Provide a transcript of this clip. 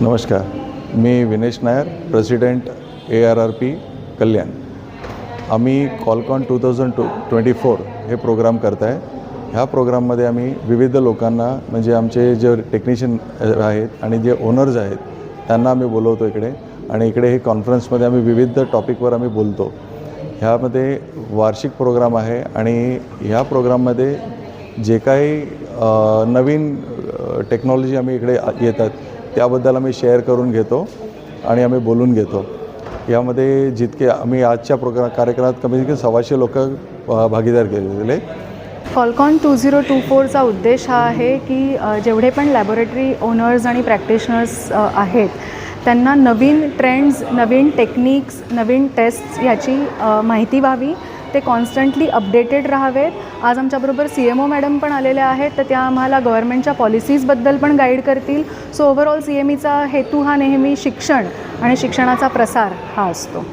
नमस्कार मी Vinesh Nair president A R R P Kalyan. आम्ही Colcon two thousand two twenty four हे program करत आहे ह्या प्रोग्राममध्ये आम्ही विविध लोकांना म्हणजे आमचे जे टेक्निशियन आहेत आणि जे ओनर्स आहेत त्यांना आम्ही बोलवतो इकडे. आणि इकडे हे कॉन्फरन्समध्ये आम्ही विविध टॉपिकवर आम्ही बोलतो. ह्यामध्ये वार्षिक प्रोग्राम आहे आणि ह्या प्रोग्राममध्ये जे काही नवीन टेक्नॉलॉजी आम्ही इकडे येतात त्याबद्दल आम्ही शेअर करून घेतो आणि आम्ही बोलून घेतो. यामध्ये जितके आम्ही आजच्या प्रोग्रा कार्यक्रमात कमीत कमी सव्वाशे लोक भागीदार केलेले. फॉलकॉन टू झिरो टू फोरचा उद्देश हा आहे की जेवढे पण लॅबोरेटरी ओनर्स आणि प्रॅक्टिशनर्स आहेत त्यांना नवीन ट्रेंड्स नवीन टेक्निक्स नवीन टेस्ट्स याची माहिती व्हावी. ते कॉन्स्टंटली अपडेटेड राहावेत. आज आमच्याबरोबर सी एम ओ मॅडम पण आलेल्या आहेत तर त्या आम्हाला गव्हर्नमेंटच्या पॉलिसीजबद्दल पण गाईड करतील. सो ओव्हरऑल सी एम ईचा हेतू हा नेहमी शिक्षण आणि शिक्षणाचा प्रसार हा असतो.